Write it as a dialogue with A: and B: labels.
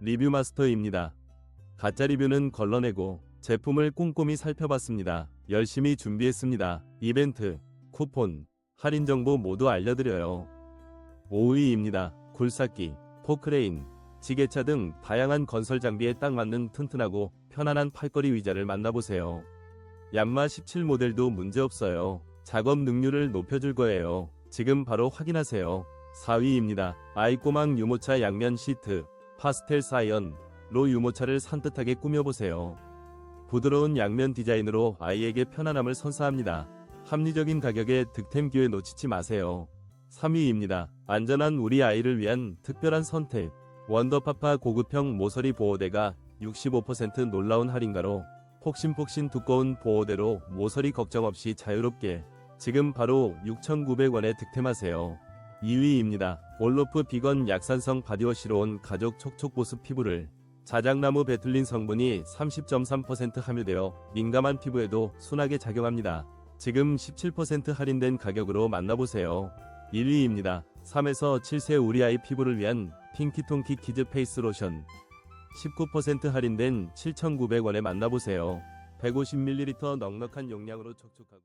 A: 리뷰 마스터입니다. 가짜 리뷰는 걸러내고 제품을 꼼꼼히 살펴봤습니다. 열심히 준비했습니다. 이벤트, 쿠폰, 할인 정보 모두 알려드려요. 5위입니다. 굴삭기, 포크레인, 지게차 등 다양한 건설 장비에 딱 맞는 튼튼하고 편안한 팔걸이 의자를 만나보세요. 얀마 17 모델도 문제없어요. 작업 능률을 높여줄 거예요. 지금 바로 확인하세요. 4위입니다. 아이꼬망 유모차 양면 시트, 파스텔 사이언, 로 유모차를 산뜻하게 꾸며보세요. 부드러운 양면 디자인으로 아이에게 편안함을 선사합니다. 합리적인 가격에 득템 기회 놓치지 마세요. 3위입니다. 안전한 우리 아이를 위한 특별한 선택. 원더파파 고급형 모서리 보호대가 65% 놀라운 할인가로 폭신폭신 두꺼운 보호대로 모서리 걱정 없이 자유롭게 지금 바로 6,900원에 득템하세요. 2위입니다. 올로프 비건 약산성 바디워시로 온 가족 촉촉 보습 피부를 자작나무 베틀린 성분이 30.3% 함유되어 민감한 피부에도 순하게 작용합니다. 지금 17% 할인된 가격으로 만나보세요. 1위입니다. 3에서 7세 우리 아이 피부를 위한 핑키통키 키즈 페이스 로션 19% 할인된 7,900원에 만나보세요. 150ml 넉넉한 용량으로 촉촉하고